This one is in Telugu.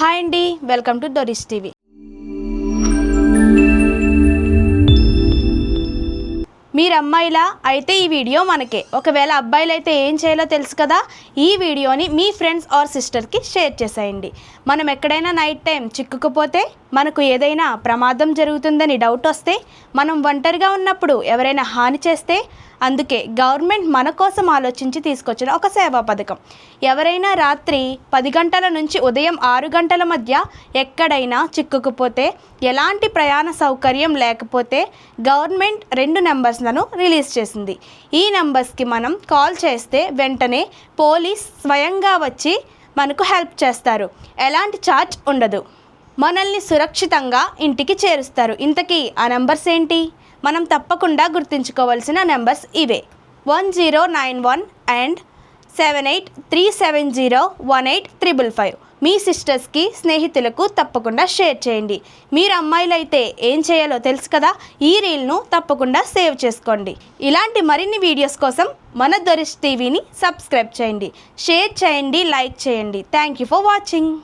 హాయ్ అండి వెల్కమ్ టు డొరిస్ టీవీ. మీరు అమ్మాయిలా అయితే ఈ వీడియో మనకే. ఒకవేళ అబ్బాయిలు అయితే ఏం చేయాలో తెలుసు కదా ఈ వీడియోని మీ ఫ్రెండ్స్ ఆర్ సిస్టర్కి షేర్ చేసేయండి. మనం ఎక్కడైనా నైట్ టైం చిక్కుకుపోతే మనకు ఏదైనా ప్రమాదం జరుగుతుందని డౌట్ వస్తే మనం ఒంటరిగా ఉన్నప్పుడు ఎవరైనా హాని చేస్తే అందుకే గవర్నమెంట్ మన కోసం ఆలోచించి తీసుకొచ్చిన ఒక సేవా పథకం. ఎవరైనా రాత్రి పది గంటల నుంచి ఉదయం ఆరు గంటల మధ్య ఎక్కడైనా చిక్కుకుపోతే ఎలాంటి ప్రయాణ సౌకర్యం లేకపోతే గవర్నమెంట్ రెండు నెంబర్స్ ప్రకటనను రిలీజ్ చేసింది. ఈ నెంబర్స్కి మనం కాల్ చేస్తే వెంటనే పోలీస్ స్వయంగా వచ్చి మనకు హెల్ప్ చేస్తారు. ఎలాంటి ఛార్జ్ ఉండదు. మనల్ని సురక్షితంగా ఇంటికి చేరుస్తారు. ఇంతకీ ఆ నెంబర్స్ ఏంటి? మనం తప్పకుండా గుర్తుంచుకోవాల్సిన నెంబర్స్ ఇవే. One zero nine one and seven eight three seven zero one eight triple five. మీ సిస్టర్స్కి స్నేహితులకు తప్పకుండా షేర్ చేయండి. మీరు అమ్మాయిలైతే ఏం చేయాలో తెలుసు కదా? ఈ రీల్ను తప్పకుండా సేవ్ చేసుకోండి. ఇలాంటి మరిన్ని వీడియోస్ కోసం మన దొరిష్ టీవీని సబ్స్క్రైబ్ చేయండి. షేర్ చేయండి లైక్ చేయండి. Thank you for watching.